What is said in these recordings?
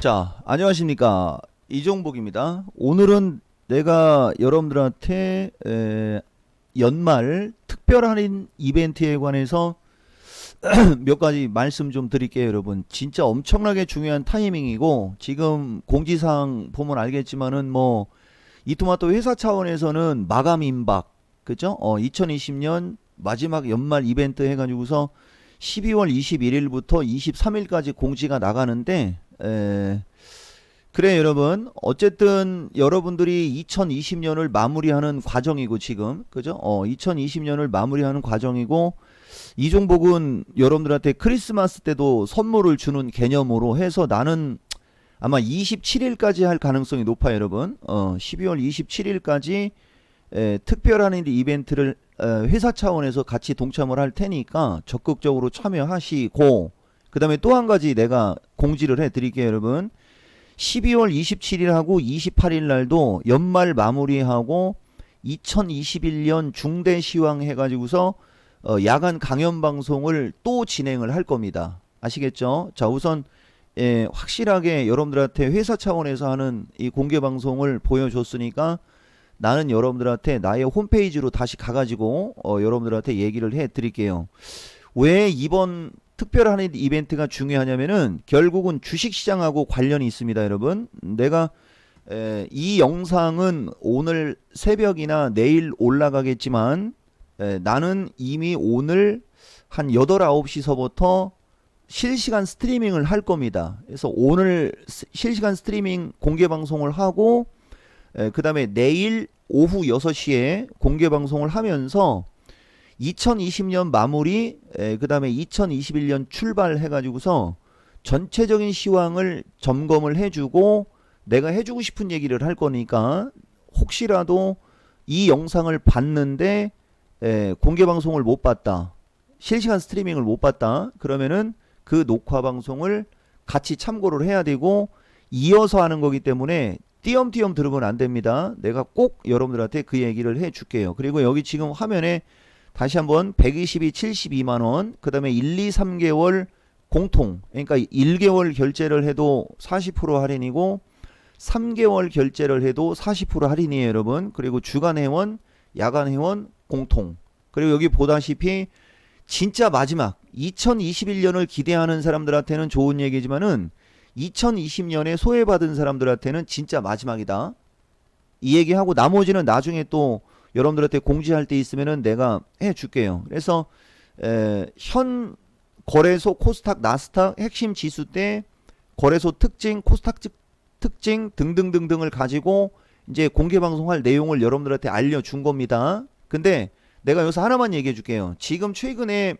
자, 안녕하십니까. 이종복입니다. 오늘은 내가 여러분들한테 에, 연말 특별 할인 이벤트에 관해서 몇 가지 말씀 좀 드릴게요, 여러분. 진짜 엄청나게 중요한 타이밍이고 지금 공지사항 보면 알겠지만은 뭐 이토마토 회사 차원에서는 마감 임박, 그죠? 어, 2020년 마지막 연말 이벤트 해가지고서 12월 21일부터 23일까지 공지가 나가는데 에, 그래 여러분. 어쨌든 여러분들이 2020년을 마무리하는 과정이고 지금. 그죠? 어 2020년을 마무리하는 과정이고 이종복은 여러분들한테 크리스마스 때도 선물을 주는 개념으로 해서 나는 아마 27일까지 할 가능성이 높아요 여러분. 어 12월 27일까지 에, 특별한 이벤트를 에, 회사 차원에서 같이 동참을 할 테니까 적극적으로 참여하시고 그 다음에 또 한 가지 내가 공지를 해 드릴게요 여러분. 12월 27일하고 28일 날도 연말 마무리하고 2021년 중대 시황 해가지고서 어, 야간 강연 방송을 또 진행을 할 겁니다. 아시겠죠? 자 우선 예, 확실하게 여러분들한테 회사 차원에서 하는 이 공개 방송을 보여줬으니까 나는 여러분들한테 나의 홈페이지로 다시 가가지고 어, 여러분들한테 얘기를 해 드릴게요. 왜 이번 특별한 이벤트가 중요하냐면은 결국은 주식시장하고 관련이 있습니다, 여러분. 내가 에, 이 영상은 오늘 새벽이나 내일 올라가겠지만 에, 나는 이미 오늘 한 8, 9시서부터 실시간 스트리밍을 할 겁니다. 그래서 오늘 스- 실시간 스트리밍 공개 방송을 하고 그 다음에 내일 오후 6시에 공개 방송을 하면서 2020년 마무리, 그 다음에 2021년 출발해가지고서 전체적인 시황을 점검을 해주고 내가 해주고 싶은 얘기를 할 거니까 혹시라도 이 영상을 봤는데 에, 공개 방송을 못 봤다. 실시간 스트리밍을 못 봤다. 그러면은 그 녹화 방송을 같이 참고를 해야 되고 이어서 하는 거기 때문에 띄엄띄엄 들으면 안 됩니다. 내가 꼭 여러분들한테 그 얘기를 해 줄게요. 그리고 여기 지금 화면에 다시 한번 122 72만 원, 그다음에 1, 2, 3개월 공통. 그러니까 1개월 결제를 해도 40% 할인이고 3개월 결제를 해도 40% 할인이에요, 여러분. 그리고 주간 회원, 야간 회원 공통. 그리고 여기 보다시피 진짜 마지막 2021년을 기대하는 사람들한테는 좋은 얘기지만은 2020년에 소외받은 사람들한테는 진짜 마지막이다. 이 얘기하고 나머지는 나중에 또 여러분들한테 공지할 때 있으면은 내가 해 줄게요. 그래서 에, 현 거래소 코스닥 나스닥 핵심 지수 때 거래소 특징 코스닥 특- 특징 등등등등을 가지고 이제 공개 방송할 내용을 여러분들한테 알려준 겁니다. 근데 내가 여기서 하나만 얘기해 줄게요. 지금 최근에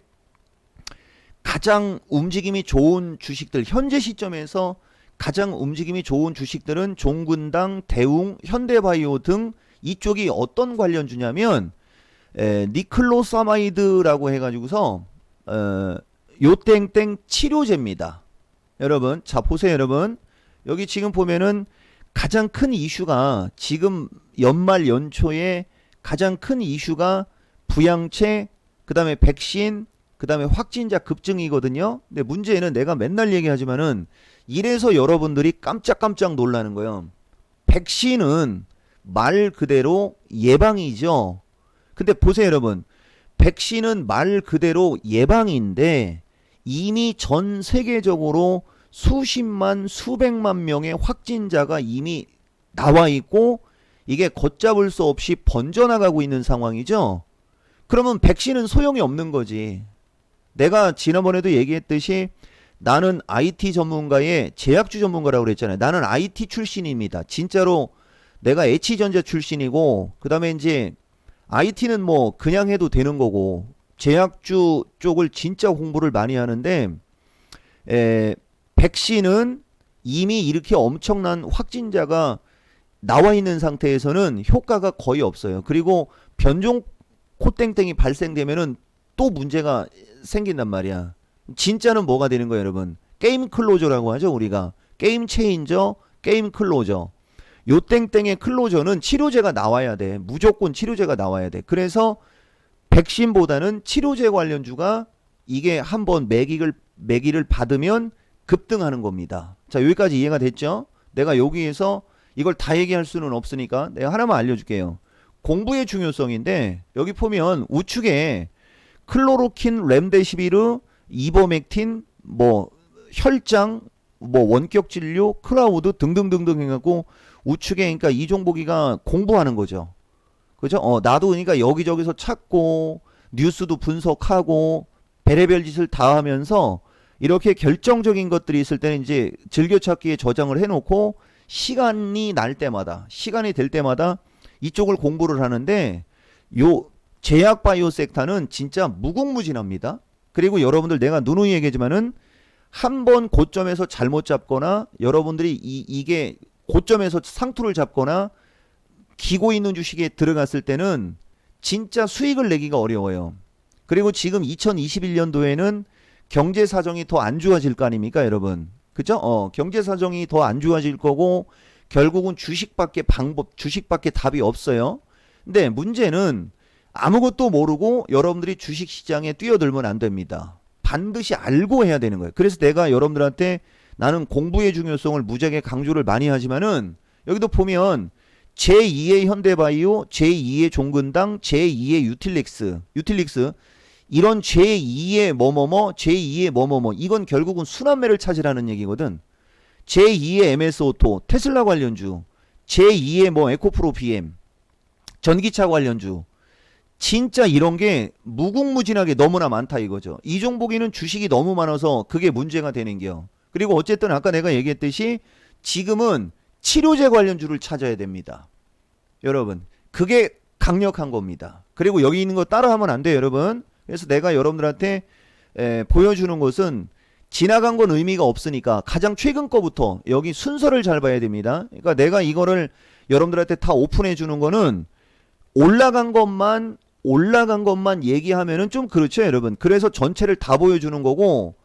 가장 움직임이 좋은 주식들 현재 시점에서 가장 움직임이 좋은 주식들은 종근당, 대웅, 현대바이오 등 이쪽이 어떤 관련주냐면 에, 니클로사마이드라고 해가지고서 어, 요땡땡 치료제입니다. 여러분, 자 보세요, 여러분. 여기 지금 보면은 가장 큰 이슈가 지금 연말 연초에 가장 큰 이슈가 부양체, 그 다음에 백신, 그 다음에 확진자 급증이거든요. 근데 문제는 내가 맨날 얘기하지만은 이래서 여러분들이 깜짝깜짝 놀라는 거예요. 백신은 말 그대로 예방이죠. 근데 보세요, 여러분. 백신은 말 그대로 예방인데 이미 전 세계적으로 수십만, 수백만 명의 확진자가 이미 나와 있고 이게 걷잡을 수 없이 번져나가고 있는 상황이죠. 그러면 백신은 소용이 없는 거지. 내가 지난번에도 얘기했듯이 나는 IT 전문가의 제약주 전문가라고 그랬잖아요. 나는 IT 출신입니다. 진짜로 내가 H전자 출신이고 그다음에 이제 IT는 뭐 그냥 해도 되는 거고 제약주 쪽을 진짜 공부를 많이 하는데 에, 백신은 이미 이렇게 엄청난 확진자가 나와 있는 상태에서는 효과가 거의 없어요. 그리고 변종 코땡땡이 발생되면은 또 문제가 생긴단 말이야. 진짜는 뭐가 되는 거예요, 여러분? 게임 클로저라고 하죠, 우리가. 게임 체인저, 게임 클로저. 요 땡땡의 클로저는 치료제가 나와야 돼. 무조건 치료제가 나와야 돼. 그래서 백신보다는 치료제 관련주가 이게 한번 매기를 매기를 받으면 급등하는 겁니다. 자, 여기까지 이해가 됐죠? 내가 여기에서 이걸 다 얘기할 수는 없으니까 내가 하나만 알려줄게요. 공부의 중요성인데 여기 보면 우측에 클로로킨, 렘데시비르, 이버맥틴, 뭐 혈장, 뭐 원격 진료, 클라우드 등등등등 해갖고 우측에 그러니까 이종복이가 공부하는 거죠. 그죠? 어, 나도 그러니까 여기저기서 찾고 뉴스도 분석하고 별의별 짓을 다 하면서 이렇게 결정적인 것들이 있을 때는 이제 즐겨찾기에 저장을 해놓고 시간이 날 때마다 시간이 될 때마다 이쪽을 공부를 하는데 요 제약 바이오 섹터는 진짜 무궁무진합니다. 그리고 여러분들 내가 누누이 얘기하지만은 한 번 고점에서 잘못 잡거나 여러분들이 이, 이게 고점에서 상투를 잡거나 기고 있는 주식에 들어갔을 때는 진짜 수익을 내기가 어려워요. 그리고 지금 2021년도에는 경제 사정이 더 안 좋아질 거 아닙니까, 여러분? 그죠? 어, 경제 사정이 더 안 좋아질 거고 결국은 주식밖에 방법, 주식밖에 답이 없어요. 근데 문제는 아무것도 모르고 여러분들이 주식 시장에 뛰어들면 안 됩니다. 반드시 알고 해야 되는 거예요. 그래서 내가 여러분들한테 나는 공부의 중요성을 무지하게 강조를 많이 하지만은 여기도 보면 제2의 현대바이오, 제2의 종근당, 제2의 유틸릭스, 유틸릭스 이런 제2의 뭐뭐뭐, 제2의 뭐뭐뭐 이건 결국은 순환매를 찾으라는 얘기거든. 제2의 MS오토, 테슬라 관련주, 제2의 뭐 에코프로 BM, 전기차 관련주 진짜 이런 게 무궁무진하게 너무나 많다 이거죠. 이종복이는 주식이 너무 많아서 그게 문제가 되는겨. 그리고 어쨌든 아까 내가 얘기했듯이 지금은 치료제 관련주를 찾아야 됩니다. 여러분, 그게 강력한 겁니다. 그리고 여기 있는 거 따라하면 안 돼요, 여러분. 그래서 내가 여러분들한테 에, 보여주는 것은 지나간 건 의미가 없으니까 가장 최근 거부터 여기 순서를 잘 봐야 됩니다. 그러니까 내가 이거를 여러분들한테 다 오픈해 주는 거는 올라간 것만 올라간 것만 얘기하면은 좀 그렇죠, 여러분. 그래서 전체를 다 보여주는 거고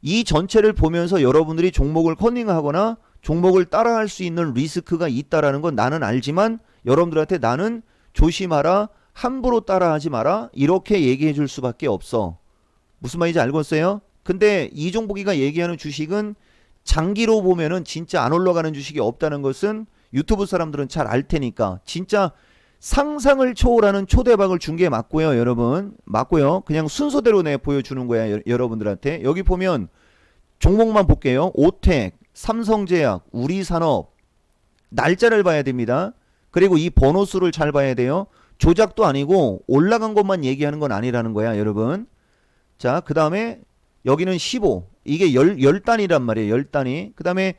이 전체를 보면서 여러분들이 종목을 커닝하거나 종목을 따라할 수 있는 리스크가 있다라는 건 나는 알지만 여러분들한테 나는 조심하라, 함부로 따라하지 마라 이렇게 얘기해 줄 수밖에 없어. 무슨 말인지 알겠어요? 근데 이종복이가 얘기하는 주식은 장기로 보면은 진짜 안 올라가는 주식이 없다는 것은 유튜브 사람들은 잘 알 테니까 진짜 상상을 초월하는 초대박을 준 게 맞고요, 여러분. 맞고요. 그냥 순서대로 내 보여주는 거야, 여, 여러분들한테. 여기 보면 종목만 볼게요. 오텍, 삼성제약, 우리산업 날짜를 봐야 됩니다. 그리고 이 번호 수를 잘 봐야 돼요. 조작도 아니고 올라간 것만 얘기하는 건 아니라는 거야, 여러분. 자, 그 다음에 여기는 15. 이게 열, 열 단이란 말이에요, 열 단위. 그 다음에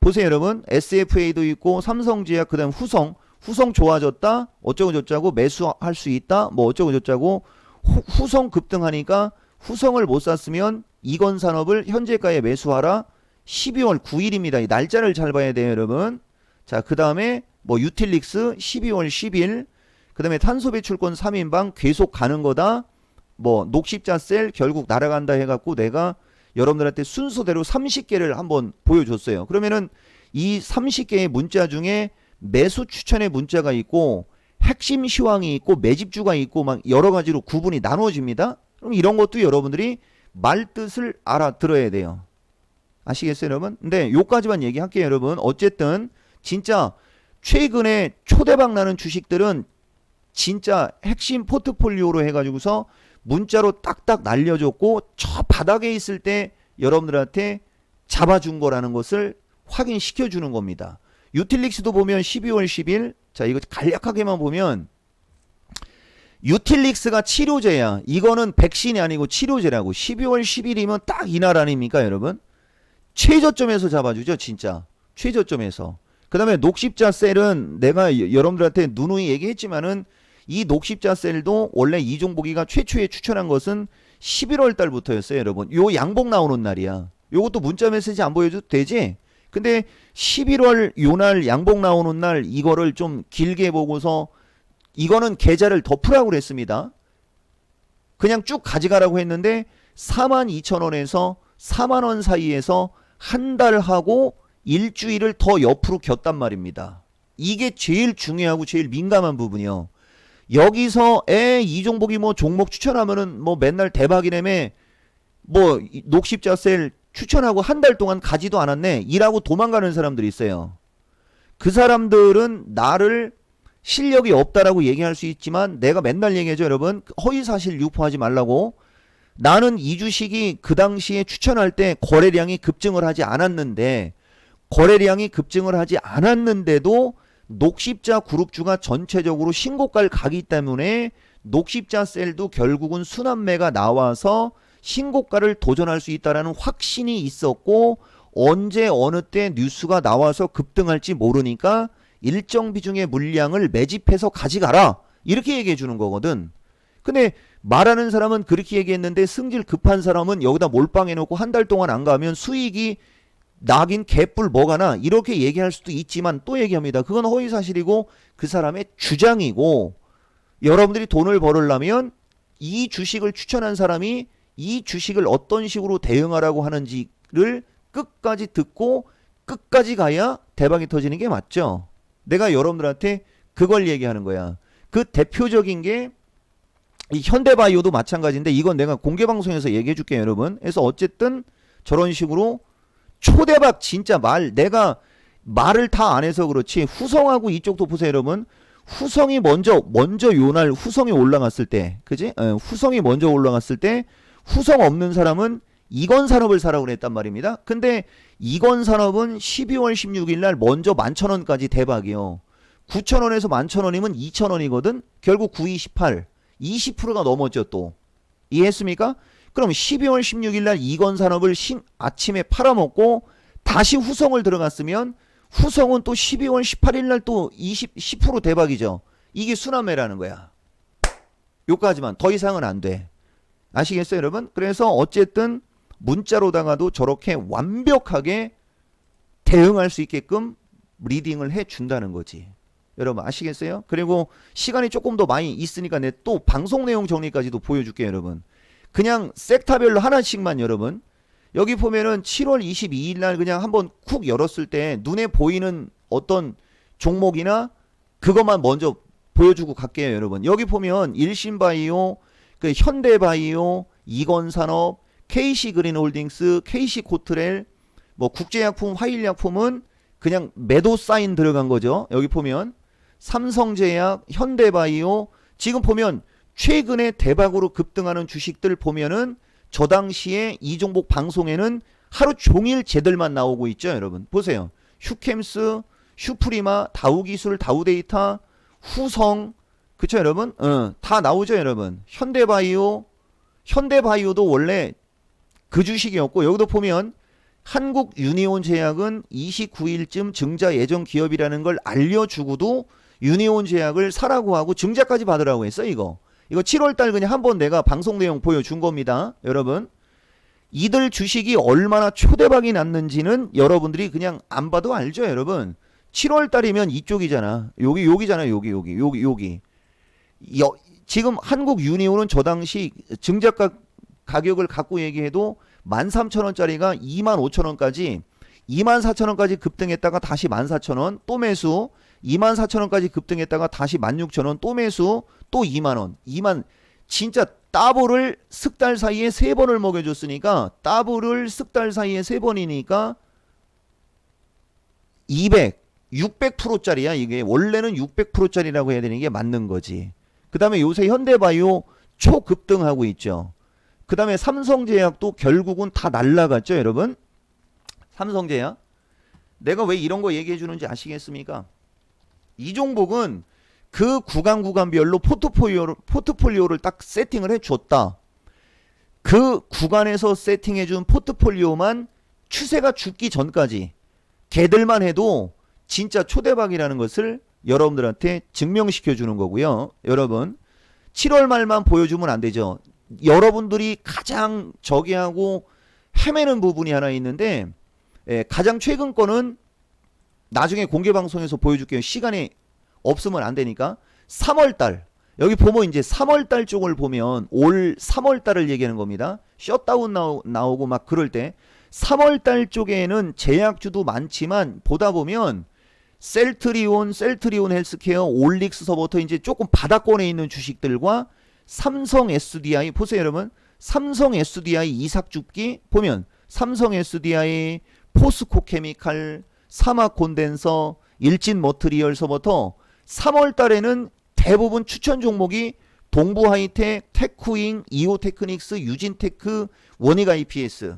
보세요, 여러분. SFA도 있고, 삼성제약, 그 다음 후성. 후성 좋아졌다? 어쩌고 저쩌고 매수할 수 있다? 뭐 어쩌고 저쩌고 후, 후성 급등하니까 후성을 못 샀으면 이건 산업을 현재가에 매수하라. 12월 9일입니다. 이 날짜를 잘 봐야 돼요, 여러분. 자, 그 다음에 뭐 유틸릭스 12월 10일. 그 다음에 탄소 배출권 3인방 계속 가는 거다. 뭐 녹십자 셀 결국 날아간다 해갖고 내가 여러분들한테 순서대로 30개를 한번 보여줬어요. 그러면은 이 30개의 문자 중에 매수 추천의 문자가 있고 핵심 시황이 있고 매집주가 있고 막 여러 가지로 구분이 나누어집니다. 그럼 이런 것도 여러분들이 말 뜻을 알아들어야 돼요. 아시겠어요, 여러분? 근데 요까지만 얘기할게요, 여러분. 어쨌든 진짜 최근에 초대박 나는 주식들은 진짜 핵심 포트폴리오로 해가지고서 문자로 딱딱 날려줬고 저 바닥에 있을 때 여러분들한테 잡아준 거라는 것을 확인시켜 주는 겁니다. 유틸릭스도 보면 12월 10일 자 이거 간략하게만 보면 유틸릭스가 치료제야. 이거는 백신이 아니고 치료제라고. 12월 10일이면 딱 이날 아닙니까, 여러분? 최저점에서 잡아주죠, 진짜. 최저점에서. 그 다음에 녹십자 셀은 내가 여- 여러분들한테 누누이 얘기했지만은 이 녹십자 셀도 원래 이종복이가 최초에 추천한 것은 11월 달부터였어요, 여러분. 요 양복 나오는 날이야. 요것도 문자 메시지 안 보여줘도 되지? 근데 11월 요날 양복 나오는 날 이거를 좀 길게 보고서 이거는 계좌를 덮으라고 그랬습니다. 그냥 쭉 가져가라고 했는데 4만 2천 원에서 4만 원 사이에서 한 달 하고 일주일을 더 옆으로 겼단 말입니다. 이게 제일 중요하고 제일 민감한 부분이요. 여기서 에 이종복이 뭐 종목 추천하면은 뭐 맨날 대박이라며 뭐 이- 녹십자셀 추천하고 한 달 동안 가지도 않았네. 일하고 도망가는 사람들이 있어요. 그 사람들은 나를 실력이 없다라고 얘기할 수 있지만 내가 맨날 얘기하죠, 여러분. 허위 사실 유포하지 말라고. 나는 이 주식이 그 당시에 추천할 때 거래량이 급증을 하지 않았는데 거래량이 급증을 하지 않았는데도 녹십자 그룹주가 전체적으로 신고가를 가기 때문에 녹십자 셀도 결국은 순환매가 나와서 신고가를 도전할 수 있다라는 확신이 있었고 언제 어느 때 뉴스가 나와서 급등할지 모르니까 일정 비중의 물량을 매집해서 가져가라 이렇게 얘기해 주는 거거든. 근데 말하는 사람은 그렇게 얘기했는데 승질 급한 사람은 여기다 몰빵해 놓고 한 달 동안 안 가면 수익이 나긴 개뿔 뭐가나 이렇게 얘기할 수도 있지만 또 얘기합니다. 그건 허위 사실이고 그 사람의 주장이고 여러분들이 돈을 벌으려면 이 주식을 추천한 사람이 이 주식을 어떤 식으로 대응하라고 하는지를 끝까지 듣고 끝까지 가야 대박이 터지는 게 맞죠. 내가 여러분들한테 그걸 얘기하는 거야. 그 대표적인 게 이 현대바이오도 마찬가지인데 이건 내가 공개 방송에서 얘기해 줄게요, 여러분. 그래서 어쨌든 저런 식으로 초대박 진짜 말 내가 말을 다 안 해서 그렇지 후성하고 이쪽도 보세요, 여러분. 후성이 먼저 먼저 요날 후성이 올라갔을 때, 그지? 에, 후성이 먼저 올라갔을 때 후성 없는 사람은 이건 산업을 사라고 그랬단 말입니다. 근데 이건 산업은 12월 16일 날 먼저 11,000원까지 대박이요. 9,000원에서 11,000원이면 2,000원이거든. 결국 9218 20%가 넘었죠, 또. 이해했습니까? 그럼 12월 16일 날 이건 산업을 신, 아침에 팔아먹고 다시 후성을 들어갔으면 후성은 또 12월 18일 날 또 20, 10% 대박이죠. 이게 순환매라는 거야. 요까지만 더 이상은 안 돼. 아시겠어요, 여러분? 그래서 어쨌든 문자로다가도 저렇게 완벽하게 대응할 수 있게끔 리딩을 해 준다는 거지. 여러분 아시겠어요? 그리고 시간이 조금 더 많이 있으니까 내 또 방송 내용 정리까지도 보여줄게요, 여러분. 그냥 섹타별로 하나씩만 여러분. 여기 보면은 7월 22일 날 그냥 한번 쿡 열었을 때 눈에 보이는 어떤 종목이나 그것만 먼저 보여주고 갈게요, 여러분. 여기 보면 일신바이오, 그 현대바이오, 이건산업, KC그린홀딩스, KC코트렐, 뭐 국제약품, 화일약품은 그냥 매도 사인 들어간 거죠. 여기 보면 삼성제약, 현대바이오 지금 보면 최근에 대박으로 급등하는 주식들 보면은 저 당시에 이 종목 방송에는 하루 종일 쟤들만 나오고 있죠, 여러분. 보세요. 슈캠스, 슈프리마, 다우기술, 다우데이터, 후성, 그쵸, 여러분? 어, 다 나오죠, 여러분. 현대바이오, 현대바이오도 원래 그 주식이었고, 여기도 보면 한국 유니온 제약은 29일쯤 증자 예정 기업이라는 걸 알려주고도 유니온 제약을 사라고 하고 증자까지 받으라고 했어, 이거. 이거 7월달 그냥 한 번 내가 방송 내용 보여준 겁니다. 여러분. 이들 주식이 얼마나 초대박이 났는지는 여러분들이 그냥 안 봐도 알죠, 여러분. 7월달이면 이쪽이잖아. 여기, 여기잖아, 여기, 여기, 여기, 여기. 여, 지금 한국 유니온은 저 당시 증자가 가격을 갖고 얘기해도 13,000원짜리가 25,000원까지 24,000원까지 급등했다가 다시 14,000원 또 매수 24,000원까지 급등했다가 다시 16,000원 또 매수 또 2만원. 2만 진짜 따블을 석달 사이에 세 번을 먹여줬으니까 따블을 석달 사이에 세 번이니까 200 600%짜리야 이게. 원래는 600%짜리라고 해야 되는 게 맞는 거지 그 다음에 요새 현대바이오 초급등하고 있죠. 그 다음에 삼성제약도 결국은 다 날라갔죠 여러분? 삼성제약. 내가 왜 이런 거 얘기해 주는지 아시겠습니까? 이 종목은 그 구간 구간별로 포트폴리오를, 포트폴리오를 딱 세팅을 해 줬다. 그 구간에서 세팅해 준 포트폴리오만 추세가 죽기 전까지 걔들만 해도 진짜 초대박이라는 것을 여러분들한테 증명시켜 주는 거고요. 여러분 7월 말만 보여주면 안 되죠. 여러분들이 가장 저기하고 헤매는 부분이 하나 있는데 예, 가장 최근 거는 나중에 공개 방송에서 보여줄게요. 시간이 없으면 안 되니까 3월 달 여기 보면 이제 3월 달 쪽을 보면 올 3월 달을 얘기하는 겁니다. 셧다운 나오, 나오고 막 그럴 때 3월 달 쪽에는 제약주도 많지만 보다 보면 셀트리온, 셀트리온 헬스케어, 올릭스서부터 이제 조금 바닥권에 있는 주식들과 삼성 SDI 보세요 여러분. 삼성 SDI 이삭 줍기 보면 삼성 SDI, 포스코 케미칼, 사막 콘덴서, 일진 머트리얼서부터 3월 달에는 대부분 추천 종목이 동부 하이텍, 테크윙, 이오 테크닉스, 유진테크, 원익 IPS.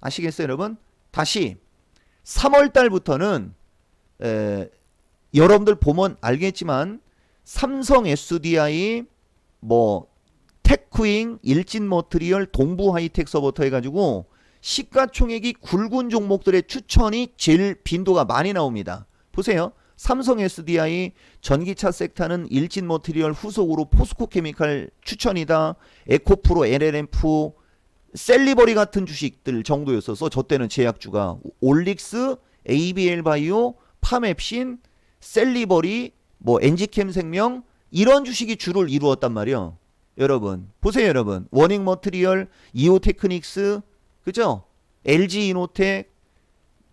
아시겠어요, 여러분? 다시 3월 달부터는 에, 여러분들 보면 알겠지만 삼성 SDI 뭐 테크윙, 일진 머트리얼, 동부 하이텍서부터 해가지고 시가총액이 굵은 종목들의 추천이 제일 빈도가 많이 나옵니다. 보세요. 삼성 SDI 전기차 섹터는 일진 머트리얼 후속으로 포스코 케미칼 추천이다. 에코프로, LLM프, 셀리버리 같은 주식들 정도였어서 저 때는 제약주가 올릭스, ABL 바이오, 파맵신, 셀리버리, 뭐 엔지캠 생명 이런 주식이 주를 이루었단 말이요. 여러분 보세요 여러분 워닝 머트리얼, 이오 테크닉스 그죠? LG 이노텍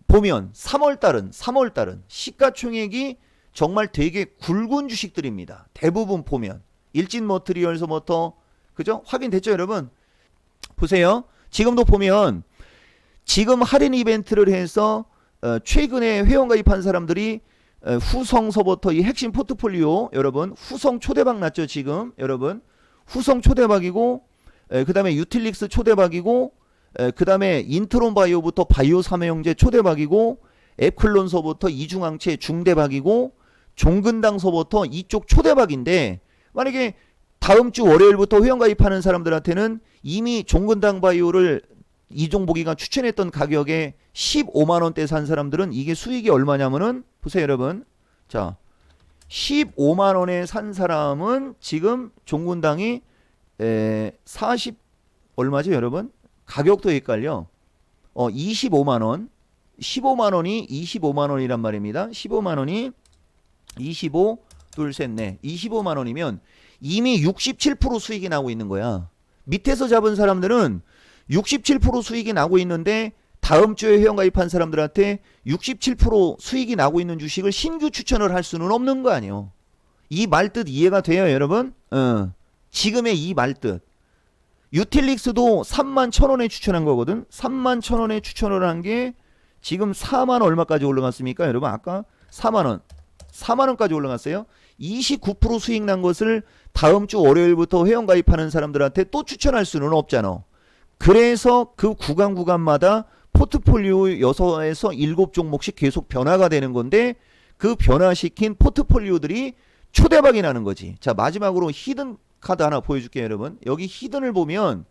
보면 3월 달은 3월 달은 시가총액이 정말 되게 굵은 주식들입니다. 대부분 보면 일진 머트리얼서부터 그죠? 확인됐죠 여러분? 보세요. 지금도 보면 지금 할인 이벤트를 해서 어, 최근에 회원 가입한 사람들이 어, 후성서부터 이 핵심 포트폴리오 여러분 후성 초대박 났죠 지금 여러분? 후성 초대박이고 그 다음에 유틸릭스 초대박이고 그 다음에 인트론 바이오부터 바이오 삼해영제 초대박이고 앱클론서부터 이중항체 중대박이고 종근당서부터 이쪽 초대박인데 만약에 다음 주 월요일부터 회원 가입하는 사람들한테는 이미 종근당 바이오를 이종복이가 추천했던 가격에 15만 원대 산 사람들은 이게 수익이 얼마냐면은 보세요 여러분. 자 15만 원에 산 사람은 지금 종군당이 에, 40 얼마죠 여러분? 가격도 헷갈려. 어 25만 원. 15만 원이 25만 원이란 말입니다. 15만 원이 25 둘 셋 넷. 25만 원이면 이미 67% 수익이 나고 있는 거야. 밑에서 잡은 사람들은 67% 수익이 나고 있는데 다음 주에 회원 가입한 사람들한테 67% 수익이 나고 있는 주식을 신규 추천을 할 수는 없는 거 아니에요. 이 말뜻 이해가 돼요, 여러분? 어. 지금의 이 말뜻. 유틸릭스도 3만 천 원에 추천한 거거든. 3만 천 원에 추천을 한 게 지금 4만 얼마까지 올라갔습니까? 여러분 아까 4만 원. 4만 원까지 올라갔어요. 29% 수익 난 것을 다음 주 월요일부터 회원 가입하는 사람들한테 또 추천할 수는 없잖아. 그래서 그 구간 구간마다 포트폴리오 6에서 7종목씩 계속 변화가 되는 건데 그 변화시킨 포트폴리오들이 초대박이 나는 거지. 자, 마지막으로 히든 카드 하나 보여줄게요, 여러분. 여기 히든을 보면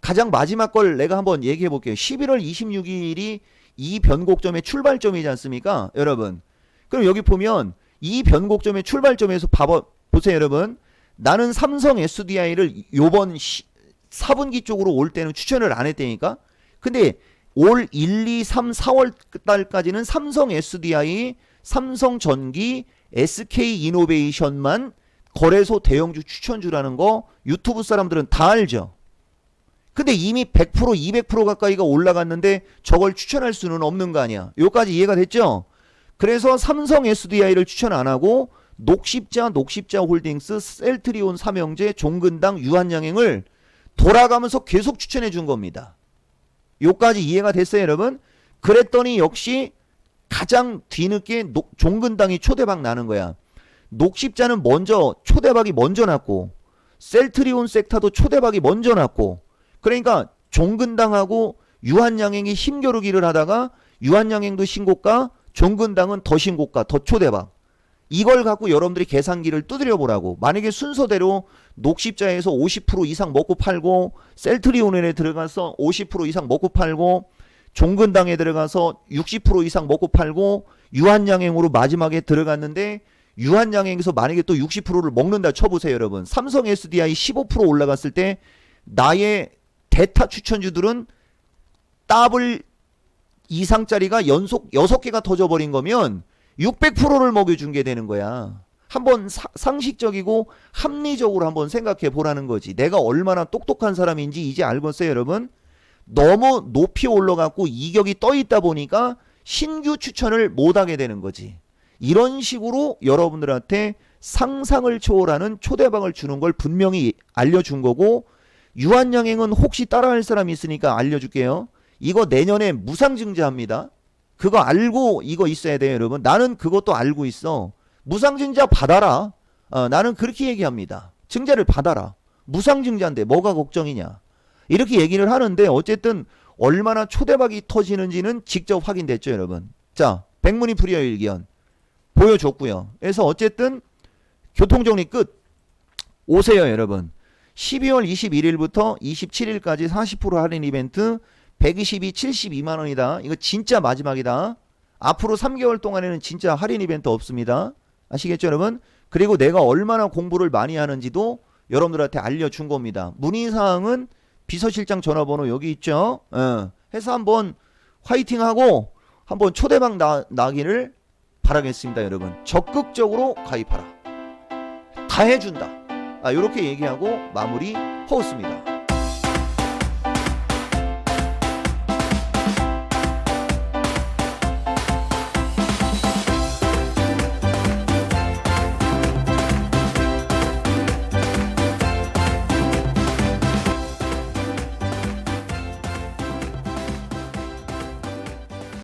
가장 마지막 걸 내가 한번 얘기해 볼게요. 11월 26일이 이 변곡점의 출발점이지 않습니까? 여러분. 그럼 여기 보면 이 변곡점의 출발점에서 봐봐, 보세요, 여러분. 나는 삼성 SDI를 요번 시, 4분기 쪽으로 올 때는 추천을 안 했다니까? 근데 올 1, 2, 3, 4월 달까지는 삼성 SDI, 삼성 전기, SK 이노베이션만 거래소 대형주 추천주라는 거 유튜브 사람들은 다 알죠. 근데 이미 100% 200% 가까이가 올라갔는데 저걸 추천할 수는 없는 거 아니야. 요까지 이해가 됐죠? 그래서 삼성 SDI를 추천 안 하고 녹십자, 녹십자 홀딩스, 셀트리온 삼형제, 종근당, 유한양행을 돌아가면서 계속 추천해 준 겁니다. 요까지 이해가 됐어요, 여러분? 그랬더니 역시 가장 뒤늦게 녹, 종근당이 초대박 나는 거야. 녹십자는 먼저 초대박이 먼저 났고 셀트리온 섹터도 초대박이 먼저 났고 그러니까 종근당하고 유한양행이 힘겨루기를 하다가 유한양행도 신고가 종근당은 더 신고가 더 초대박 이걸 갖고 여러분들이 계산기를 두드려 보라고. 만약에 순서대로 녹십자에서 50% 이상 먹고 팔고 셀트리온에 들어가서 50% 이상 먹고 팔고 종근당에 들어가서 60% 이상 먹고 팔고 유한양행으로 마지막에 들어갔는데 유한양행에서 만약에 또 60%를 먹는다 쳐보세요 여러분. 삼성 SDI 15% 올라갔을 때 나의 대타 추천주들은 더블 이상짜리가 연속 6개가 터져버린 거면 600%를 먹여준 게 되는 거야. 한번 사- 상식적이고 합리적으로 한번 생각해 보라는 거지. 내가 얼마나 똑똑한 사람인지 이제 알겠어요, 여러분? 너무 높이 올라갔고 이격이 떠 있다 보니까 신규 추천을 못 하게 되는 거지. 이런 식으로 여러분들한테 상상을 초월하는 초대박을 주는 걸 분명히 알려준 거고 유한양행은 혹시 따라할 사람이 있으니까 알려줄게요. 이거 내년에 무상증자합니다. 그거 알고 이거 있어야 돼요, 여러분. 나는 그것도 알고 있어. 무상증자 받아라. 어, 나는 그렇게 얘기합니다. 증자를 받아라. 무상증자인데 뭐가 걱정이냐. 이렇게 얘기를 하는데 어쨌든 얼마나 초대박이 터지는지는 직접 확인됐죠, 여러분. 자, 백문이 불여 일견 보여줬고요. 그래서 어쨌든 교통정리 끝. 오세요, 여러분. 12월 21일부터 27일까지 40% 할인 이벤트 122 72만 원이다. 이거 진짜 마지막이다. 앞으로 3개월 동안에는 진짜 할인 이벤트 없습니다. 아시겠죠, 여러분? 그리고 내가 얼마나 공부를 많이 하는지도 여러분들한테 알려준 겁니다. 문의 사항은 비서실장 전화번호 여기 있죠. 어, 해서 한번 화이팅하고 한번 초대박 나, 나기를 바라겠습니다, 여러분. 적극적으로 가입하라. 다 해준다. 아, 이렇게 얘기하고 마무리 하겠습니다.